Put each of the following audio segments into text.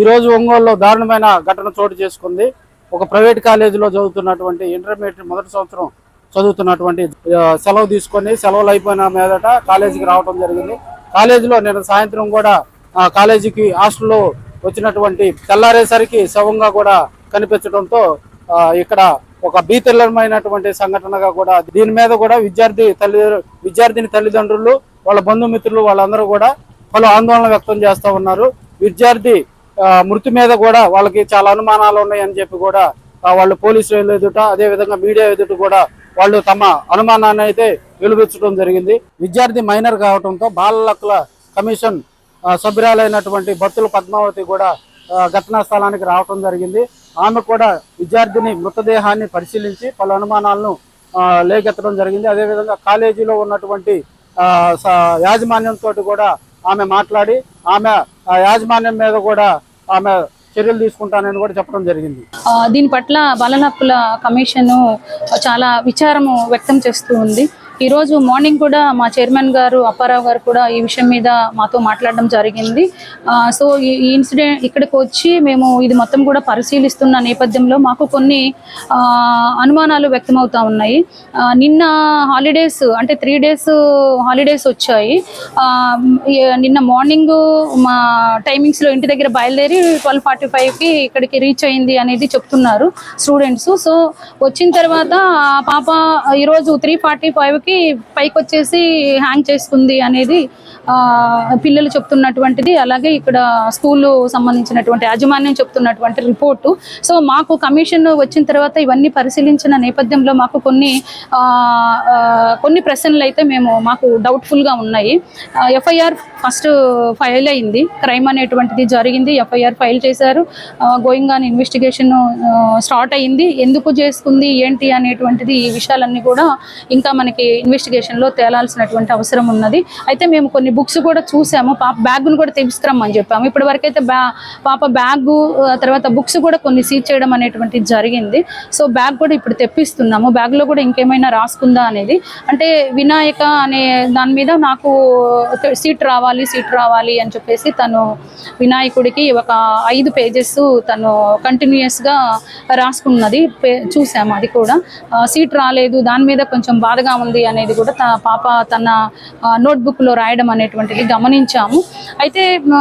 ఈరోజు ఒంగోలులో దారుణమైన ఘటన చోటు చేసుకుంది. ఒక ప్రైవేట్ కాలేజీలో చదువుతున్నటువంటి ఇంటర్మీడియట్ మొదటి సంవత్సరం చదువుతున్నటువంటి సెలవు తీసుకొని సెలవులు అయిపోయిన మీదట కాలేజీకి రావడం జరిగింది. కాలేజీలో నేను సాయంత్రం కూడా కాలేజీకి హాస్టల్లో వచ్చినటువంటి తెల్లారేసరికి శవంగా కూడా కనిపించడంతో ఇక్కడ ఒక భీతిల్లమైనటువంటి సంఘటనగా కూడా దీని మీద కూడా విద్యార్థి తల్లి విద్యార్థిని తల్లిదండ్రులు వాళ్ళ బంధుమిత్రులు వాళ్ళందరూ కూడా పలు ఆందోళన వ్యక్తం చేస్తూ ఉన్నారు. విద్యార్థి మృతి మీద కూడా వాళ్ళకి చాలా అనుమానాలు ఉన్నాయని చెప్పి కూడా వాళ్ళు పోలీసులు ఎదుట అదే విధంగా మీడియా ఎదుట కూడా వాళ్ళు తమ అనుమానాన్ని అయితే వెలువెచ్చడం జరిగింది. విద్యార్థి మైనర్ కావడంతో బాలల హక్కుల కమిషన్ సభ్యురాలైనటువంటి భక్తుల పద్మావతి కూడా ఘటనా స్థలానికి రావడం జరిగింది. ఆమె కూడా విద్యార్థిని మృతదేహాన్ని పరిశీలించి పలు అనుమానాలను లేకెత్తడం జరిగింది. అదేవిధంగా కాలేజీలో ఉన్నటువంటి స- యాజమాన్యంతో కూడా ఆమె మాట్లాడి ఆమె యాజమాన్యం మీద కూడా ఆమె చర్యలు తీసుకుంటానని కూడా చెప్పడం జరిగింది. ఆ, దీని పట్ల బాలల కమిషన్ చాలా విచారము వ్యక్తం చేస్తూ ఉంది. ఈరోజు మార్నింగ్ కూడా మా చైర్మన్ గారు అప్పారావు గారు కూడా ఈ విషయం మీద మాతో మాట్లాడడం జరిగింది. సో ఈ ఇన్సిడెంట్ ఇక్కడికి వచ్చి మేము ఇది మొత్తం కూడా పరిశీలిస్తున్న నేపథ్యంలో మాకు కొన్ని అనుమానాలు వ్యక్తమవుతా ఉన్నాయి. నిన్న హాలిడేస్ అంటే త్రీ డేస్ హాలిడేస్ వచ్చాయి. నిన్న మార్నింగ్ మా టైమింగ్స్లో ఇంటి దగ్గర బయలుదేరి ట్వెల్వ్ ఫార్టీ ఫైవ్కి ఇక్కడికి రీచ్ అయింది అనేది చెప్తున్నారు స్టూడెంట్స్. సో వచ్చిన తర్వాత పాప ఈరోజు త్రీ ఫార్టీ ఫైవ్కి పైకి వచ్చేసి హ్యాంగ్ చేసుకుంది అనేది పిల్లలు చెప్తున్నటువంటిది. అలాగే ఇక్కడ స్కూల్ సంబంధించినటువంటి యాజమాన్యం చెప్తున్నటువంటి రిపోర్టు. సో మాకు కమిషన్ వచ్చిన తర్వాత ఇవన్నీ పరిశీలించిన నేపథ్యంలో మాకు కొన్ని కొన్ని ప్రశ్నలు అయితే మేము మాకు డౌట్ఫుల్గా ఉన్నాయి. ఎఫ్ఐఆర్ ఫస్ట్ ఫైల్ అయింది. క్రైమ్ అనేటువంటిది జరిగింది. ఎఫ్ఐఆర్ ఫైల్ చేశారు. గోయింగ్ ఆన్ ఇన్వెస్టిగేషన్ స్టార్ట్ అయింది. ఎందుకు చేసుకుంది? ఏంటి? అనేటువంటిది ఈ విషయాలన్నీ కూడా ఇంకా మనకి ఇన్వెస్టిగేషన్లో తేలాల్సినటువంటి అవసరం ఉన్నది. అయితే మేము కొన్ని బుక్స్ కూడా చూసాము. పాప బ్యాగ్ను కూడా తీసుకురమ్మని చెప్పాము. ఇప్పటి వరకు అయితే బ్యా పాప బ్యాగు తర్వాత బుక్స్ కూడా కొన్ని సీజ్ చేయడం అనేటువంటిది జరిగింది. సో బ్యాగ్ కూడా ఇప్పుడు తెప్పిస్తున్నాము. బ్యాగ్లో కూడా ఇంకేమైనా రాసుకుందా అనేది. అంటే వినాయక అనే దాని మీద నాకు సీట్ రావాలి సీట్ రావాలి అని చెప్పేసి తను వినాయకుడికి ఒక ఐదు పేజెస్ తను కంటిన్యూస్గా రాసుకున్నది. చూసాము అది కూడా. సీట్ రాలేదు. దాని మీద కొంచెం బాధగా ఉంది అనేది కూడా తన పాప తన నోట్బుక్లో రాయడం అనేటువంటిది గమనించాము. అయితే ఆ,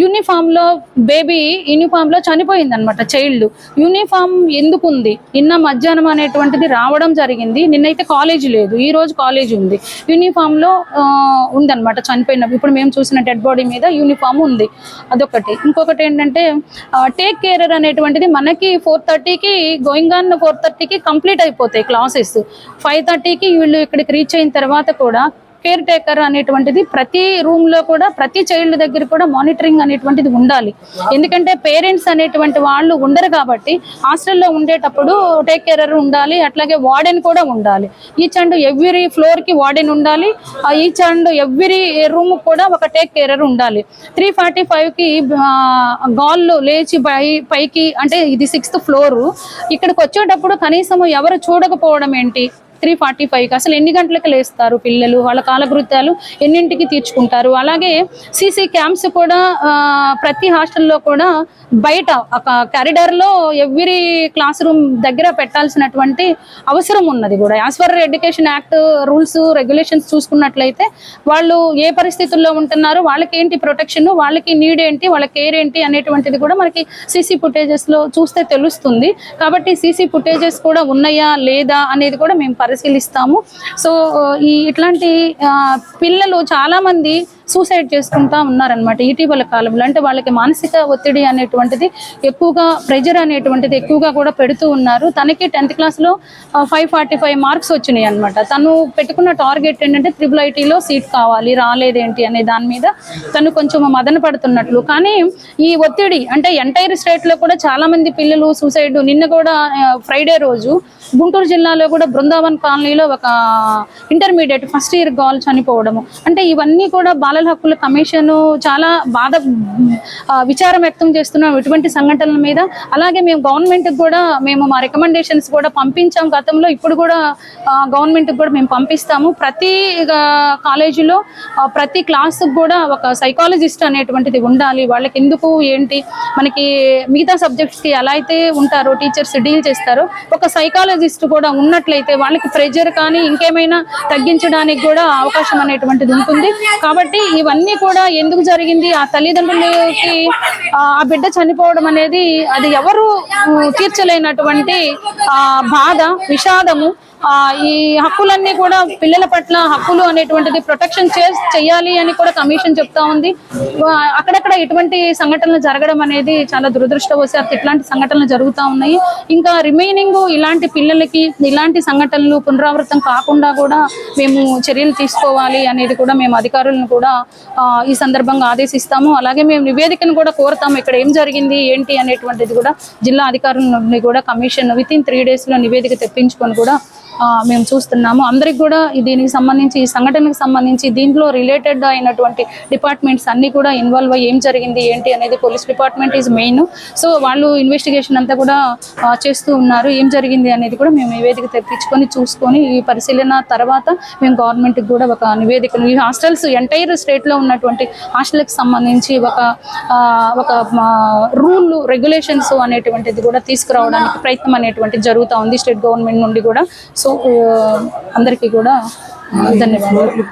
యూనిఫామ్లో బేబీ యూనిఫామ్లో చనిపోయింది అనమాట చైల్డ్ యూనిఫామ్ ఎందుకు ఉంది నిన్న మధ్యాహ్నం అనేటువంటిది రావడం జరిగింది. నిన్నైతే కాలేజ్ లేదు. ఈ రోజు కాలేజ్ ఉంది. యూనిఫామ్లో ఆ, ఉందన్నమాట చనిపోయిన ఇప్పుడు మేము చూసిన డెడ్ బాడీ మీద యూనిఫామ్ ఉంది. అదొకటి. ఇంకొకటి ఏంటంటే టేక్ కేరర్ అనేటువంటిది మనకి ఫోర్ థర్టీకి గోయింగ్ ఆన్ ఫోర్ థర్టీకి కంప్లీట్ అయిపోతాయి క్లాసెస్ ఫైవ్ థర్టీకి వీళ్ళు ఇక్కడ ఇక్కడికి రీచ్ అయిన తర్వాత కూడా కేర్ టేకర్ అనేటువంటిది ప్రతి రూమ్లో కూడా ప్రతి చైల్డ్ దగ్గర కూడా మానిటరింగ్ అనేటువంటిది ఉండాలి. ఎందుకంటే పేరెంట్స్ అనేటువంటి వాళ్ళు ఉండరు కాబట్టి హాస్టల్లో ఉండేటప్పుడు టేక్ కేరర్ ఉండాలి అట్లాగే వార్డెన్ కూడా ఉండాలి. ఈచ్ అండ్ ఎవ్రీ ఫ్లోర్కి వార్డెన్ ఉండాలి ఈచ్ అండ్ ఎవ్రీ రూమ్ కూడా ఒక టేక్ కేరర్ ఉండాలి. త్రీ ఫార్టీ ఫైవ్కి గాల్లో లేచి పై పైకి అంటే ఇది సిక్స్త్ ఫ్లోర్ ఇక్కడికి వచ్చేటప్పుడు కనీసం ఎవరు చూడకపోవడం ఏంటి? త్రీ ఫార్టీ ఫైవ్కి. అసలు ఎన్ని గంటలకు లేస్తారు పిల్లలు? వాళ్ళ కాలకృత్యాలు ఎన్నింటికి తీర్చుకుంటారు? అలాగే సీసీ క్యాంప్స్ కూడా ప్రతి హాస్టల్లో కూడా బయట ఒక కారిడార్లో ఎవ్రీ క్లాస్ రూమ్ దగ్గర పెట్టాల్సినటువంటి అవసరం ఉన్నది కూడా. As per education act rules regulations చూసుకున్నట్లయితే వాళ్ళు ఏ పరిస్థితుల్లో ఉంటున్నారు వాళ్ళకి ఏంటి ప్రొటెక్షన్ వాళ్ళకి నీడ్ ఏంటి వాళ్ళ కేర్ ఏంటి అనేటువంటిది కూడా మనకి సీసీ ఫుటేజెస్లో చూస్తే తెలుస్తుంది. కాబట్టి సీసీ ఫుటేజెస్ కూడా ఉన్నాయా లేదా అనేది కూడా మేము పరిశీలిస్తాము సో ఈ ఇట్లాంటి ఆ, పిల్లలు చాలామంది సూసైడ్ చేసుకుంటా ఉన్నారనమాట ఇటీవల కాలంలో. అంటే వాళ్ళకి మానసిక ఒత్తిడి అనేటువంటిది ఎక్కువగా ప్రెజర్ అనేటువంటిది ఎక్కువగా కూడా పెడుతూ ఉన్నారు. తనకి టెన్త్ క్లాస్లో ఫైవ్ ఫార్టీ ఫైవ్ మార్క్స్ వచ్చినాయి అనమాట తను పెట్టుకున్న టార్గెట్ ఏంటంటే త్రిబుల్ ఐటీలో సీట్ కావాలి రాలేదేంటి అనే దాని మీద తను కొంచెం మదన పడుతున్నట్లు. కానీ ఈ ఒత్తిడి అంటే ఎంటైర్ స్టేట్లో కూడా చాలామంది పిల్లలు సూసైడ్ నిన్న కూడా ఫ్రైడే రోజు గుంటూరు జిల్లాలో కూడా బృందావన్ కాలనీలో ఒక ఇంటర్మీడియట్ ఫస్ట్ ఇయర్ గర్ల్ చనిపోవడము. అంటే ఇవన్నీ కూడా బాల బాలల హక్కుల కమిషన్ చాలా బాధ విచారం వ్యక్తం చేస్తున్నాం ఇటువంటి సంఘటనల మీద. అలాగే మేము గవర్నమెంట్కి కూడా మేము మా రికమెండేషన్స్ కూడా పంపించాం గతంలో. ఇప్పుడు కూడా గవర్నమెంట్కి కూడా మేము పంపిస్తాము. ప్రతి కాలేజీలో ప్రతి క్లాస్కి కూడా ఒక సైకాలజిస్ట్ అనేటువంటిది ఉండాలి. వాళ్ళకి ఎందుకు ఏంటి? మనకి మిగతా సబ్జెక్ట్స్కి ఎలా అయితే ఉంటారో టీచర్స్ డీల్ చేస్తారో ఒక సైకాలజిస్ట్ కూడా ఉన్నట్లయితే వాళ్ళకి ప్రెజర్ కానీ ఇంకేమైనా తగ్గించడానికి కూడా అవకాశం అనేటువంటిది ఉంటుంది. కాబట్టి ఇవన్నీ కూడా ఎందుకు జరిగింది? ఆ తల్లిదండ్రులకి ఆ బిడ్డ చనిపోవడం అనేది అది ఎవరు తీర్చలేనటువంటి ఆ బాధ విషాదము. ఈ హక్కులన్నీ కూడా పిల్లల పట్ల హక్కులు అనేటువంటిది ప్రొటెక్షన్ చే చేయాలి అని కూడా కమిషన్ చెప్తా ఉంది. అక్కడక్కడ ఇటువంటి సంఘటనలు జరగడం అనేది చాలా దురదృష్టవశాత్తు ఇట్లాంటి సంఘటనలు జరుగుతూ ఉన్నాయి. ఇంకా రిమైనింగ్ ఇలాంటి పిల్లలకి ఇలాంటి సంఘటనలు పునరావృతం కాకుండా కూడా మేము చర్యలు తీసుకోవాలి అనేది కూడా మేము అధికారులను కూడా ఈ సందర్భంగా ఆదేశిస్తాము. అలాగే మేము నివేదికను కూడా కోరుతాము ఇక్కడ ఏం జరిగింది ఏంటి అనేటువంటిది కూడా జిల్లా అధికారుల నుండి కూడా కమిషన్ విత్ ఇన్ త్రీ డేస్లో నివేదిక తెప్పించుకొని కూడా మేము చూస్తున్నాము. అందరికి కూడా దీనికి సంబంధించి ఈ సంఘటనకు సంబంధించి దీంట్లో రిలేటెడ్ అయినటువంటి డిపార్ట్మెంట్స్ అన్ని కూడా ఇన్వాల్వ్ అయ్యి ఏం జరిగింది ఏంటి అనేది police department is main so వాళ్ళు ఇన్వెస్టిగేషన్ అంతా కూడా చేస్తూ ఉన్నారు. ఏం జరిగింది అనేది కూడా మేము నివేదిక తెప్పించుకొని చూసుకొని ఈ పరిశీలన తర్వాత మేము గవర్నమెంట్కి కూడా ఒక నివేదికను ఈ హాస్టల్స్ ఎంటైర్ స్టేట్లో ఉన్నటువంటి హాస్టల్కి సంబంధించి ఒక ఒక రూల్ రెగ్యులేషన్స్ అనేటువంటిది కూడా తీసుకురావడానికి ప్రయత్నం అనేటువంటిది జరుగుతూ ఉంది స్టేట్ గవర్నమెంట్ నుండి కూడా. సో ఆ, అందరికీ కూడా ధన్యవాదాలు.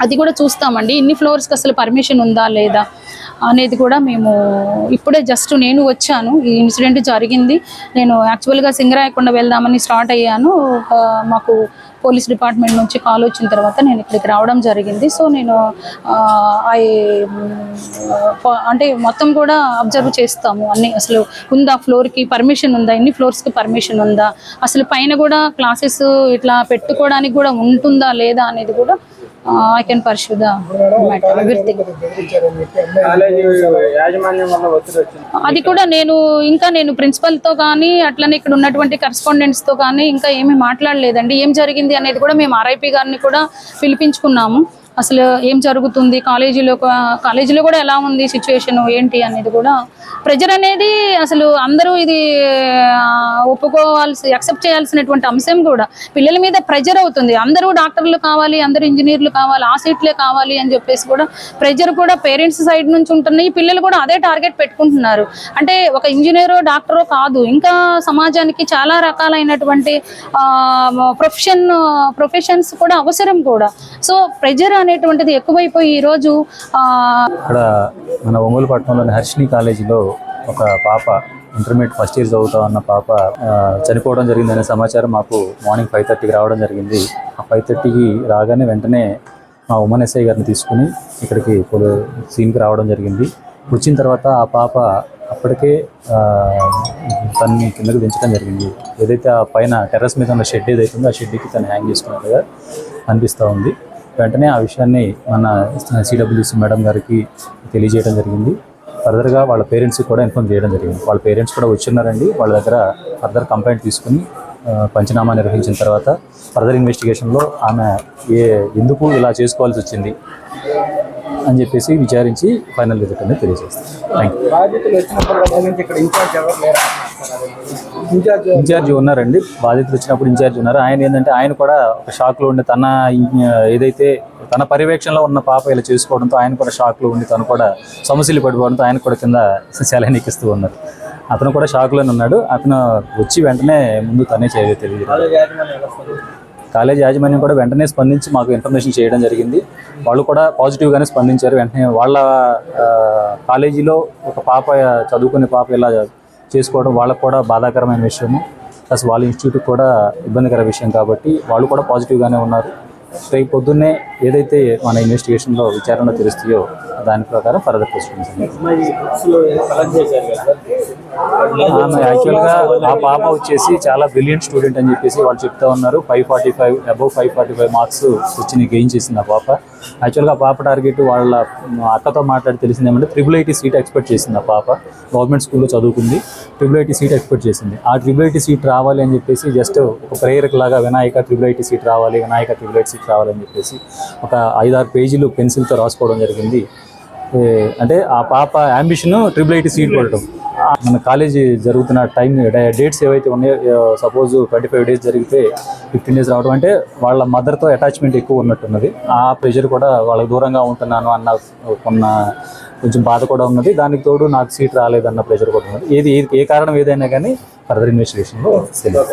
అది కూడా చూస్తామండి. ఇన్ని ఫ్లోర్స్కి అసలు పర్మిషన్ ఉందా లేదా అనేది కూడా మేము ఇప్పుడే జస్ట్ నేను వచ్చాను. ఈ ఇన్సిడెంట్ జరిగింది. నేను యాక్చువల్గా సింగరాయకొండ వెళ్దామని స్టార్ట్ అయ్యాను. మాకు పోలీస్ డిపార్ట్మెంట్ నుంచి కాల్ వచ్చిన తర్వాత నేను ఇక్కడికి రావడం జరిగింది. సో నేను ఐ అంటే మొత్తం కూడా అబ్జర్వ్ చేస్తాము. అన్ని అసలు ఉందా ఫ్లోర్కి పర్మిషన్ ఉందా? ఎన్ని ఫ్లోర్స్కి పర్మిషన్ ఉందా? అసలు పైన కూడా క్లాసెస్ ఇట్లా పెట్టుకోవడానికి కూడా ఉంటుందా లేదా అనేది కూడా ఐ కెన్ ద వచ్చింది. అది కూడా నేను ఇంకా నేను ప్రిన్సిపల్తో కానీ అట్లనే ఇక్కడ ఉన్నటువంటి కరెస్పాండెంట్స్తో కానీ ఇంకా ఏమీ మాట్లాడలేదండి. ఏం జరిగింది అనేది కూడా మేము ఆర్ఐపి గారిని కూడా పిలిపించుకున్నాము. అసలు ఏం జరుగుతుంది? కాలేజీలో కాలేజీలో కూడా ఎలా ఉంది సిచ్యువేషన్ ఏంటి అనేది కూడా ప్రెజర్ అనేది అసలు అందరూ ఇది ఒప్పుకోవాల్సి అక్సెప్ట్ చేయాల్సినటువంటి అంశం కూడా పిల్లల మీద ప్రెజర్ అవుతుంది. అందరూ డాక్టర్లు కావాలి అందరూ ఇంజనీర్లు కావాలి ఆ సీట్లే కావాలి అని చెప్పేసి కూడా ప్రెజర్ కూడా పేరెంట్స్ సైడ్ నుంచి ఉంటున్నాయి. పిల్లలు కూడా అదే టార్గెట్ పెట్టుకుంటున్నారు. అంటే ఒక ఇంజనీరో డాక్టరో కాదు. ఇంకా సమాజానికి చాలా రకాలైనటువంటి ప్రొఫెషన్ ప్రొఫెషన్స్ కూడా అవసరం కూడా. సో ప్రెజర్ అనేటువంటిది ఎక్కువైపోయి ఈరోజు ఇక్కడ మన ఒంగోలు పట్టణంలోని హర్షిని కాలేజీలో ఒక పాప ఇంటర్మీడియట్ ఫస్ట్ ఇయర్ చదువుతా ఉన్న పాప చనిపోవడం జరిగిందనే సమాచారం మాకు మార్నింగ్ ఫైవ్ థర్టీకి రావడం జరిగింది. ఆ ఫైవ్ థర్టీకి రాగానే వెంటనే మా ఉమన్ ఎస్ఐ గారిని తీసుకుని ఇక్కడికి ఇప్పుడు సీన్కి రావడం జరిగింది. వచ్చిన తర్వాత ఆ పాప అప్పటికే తనని కిందకు దించడం జరిగింది. ఏదైతే ఆ పైన టెర్రస్ మీద ఉన్న షెడ్ ఏదైతే ఉందో ఆ షెడ్కి తను హ్యాంగ్ చేసుకున్నట్టుగా అనిపిస్తూ ఉంది. వెంటనే ఆ విషయాన్ని మన సిడబ్ల్యూసి మేడం గారికి తెలియజేయడం జరిగింది. ఫర్దర్గా వాళ్ళ పేరెంట్స్కి కూడా ఇన్ఫామ్ చేయడం జరిగింది. వాళ్ళ పేరెంట్స్ కూడా వచ్చిన్నారండి. వాళ్ళ దగ్గర ఫర్దర్ కంప్లైంట్ తీసుకుని పంచనామా నిర్వహించిన తర్వాత ఫర్దర్ ఇన్వెస్టిగేషన్లో ఆమె ఏ ఎందుకు ఇలా చేసుకోవాల్సి వచ్చింది? అని చెప్పేసి విచారించి ఫైనల్ రిజల్ట్ అనేది తెలియజేస్తాం. థ్యాంక్ యూ బాధ్యతలు వచ్చినప్పుడు దగ్గర నుంచి ఇక్కడ ఇన్ఛార్జ్ ఉన్నారండి. బాధితులు వచ్చినప్పుడు ఇన్ఛార్జ్ ఉన్నారు. ఆయన ఏంటంటే ఆయన కూడా ఒక షాక్లో ఉండి తన ఏదైతే తన పర్యవేక్షణలో ఉన్న పాప ఇలా చేసుకోవడంతో ఆయన కూడా షాక్లో ఉండి తను కూడా సమస్యలు పడిపోవడంతో ఆయన కూడా కింద సెలైన్ ఎక్కిస్తూ ఉన్నారు. అతను కూడా షాక్లోనే ఉన్నాడు. అతను వచ్చి వెంటనే ముందు తనే చేయలేదు తెలియదు కాలేజ్ యాజమాన్యం కూడా వెంటనే స్పందించి మాకు ఇన్ఫర్మేషన్ చేయడం జరిగింది. వాళ్ళు కూడా పాజిటివ్గానే స్పందించారు. వెంటనే వాళ్ళ కాలేజీలో ఒక పాప చదువుకునే పాప ఇలా చేసుకోవడం వాళ్ళకు కూడా బాధాకరమైన విషయము. ప్లస్ వాళ్ళ ఇన్స్టిట్యూట్ కూడా ఇబ్బందికర విషయం కాబట్టి వాళ్ళు కూడా పాజిటివ్గానే ఉన్నారు. రేపు పొద్దున్నే ఏదైతే మన ఇన్వెస్టిగేషన్లో విచారణ తెలుస్తాయో దాని ప్రకారం ఫర్దర్ క్వశ్చన్స్ ఆమె యాక్చువల్గా ఆ పాప వచ్చేసి చాలా బ్రిలియంట్ స్టూడెంట్ అని చెప్పేసి వాళ్ళు చెప్తా ఉన్నారు. Five forty five above five forty five marks వచ్చి గెయిన్ చేసింది ఆ పాప. యాక్చువల్గా పాప టార్గెట్ వాళ్ళ అక్కతో మాట్లాడి తెలిసింది ఏమంటే ట్రిపుల్ ఐటీ సీట్ ఎక్స్పెక్ట్ చేసింది ఆ పాప. గవర్నమెంట్ స్కూల్లో చదువుకుంది. ట్రిపుల్ ఐటీ సీట్ ఎక్స్పెక్ట్ చేసింది. ఆ ట్రిపుల్ ఐటీ సీట్ రావాలి అని చెప్పేసి జస్ట్ ఒక ప్రేయర్ లాగా వినాయక ట్రిపుల్ ఐటీ సీట్ రావాలి వినాయక ట్రిపుల్ ఐటీ సీట్ రావాలని చెప్పేసి ఒక ఐదారు పేజీలు పెన్సిల్తో రాసుకోవడం జరిగింది. అంటే ఆ పాప అంబిషన్ ట్రిపుల్ ఐటీ సీట్ కొట్టడం. మన కాలేజీ జరుగుతున్న టైం డేట్స్ ఏవైతే ఉన్నాయో సపోజ్ ట్వంటీ ఫైవ్ డేస్ జరిగితే ఫిఫ్టీన్ డేస్ రావడం అంటే వాళ్ళ మదర్తో అటాచ్మెంట్ ఎక్కువ ఉన్నట్టున్నది. ఆ ప్రెషర్ కూడా వాళ్ళకి దూరంగా ఉంటున్నాను అన్న కొన్న కొంచెం బాధ కూడా ఉన్నది. దానికి తోడు నాకు సీట్ రాలేదన్న ప్రెషర్ కూడా ఉన్నది. ఏది ఏది ఏ కారణం ఏదైనా కానీ ఫర్దర్ ఇన్వెస్టిగేషన్లో తెలియదు.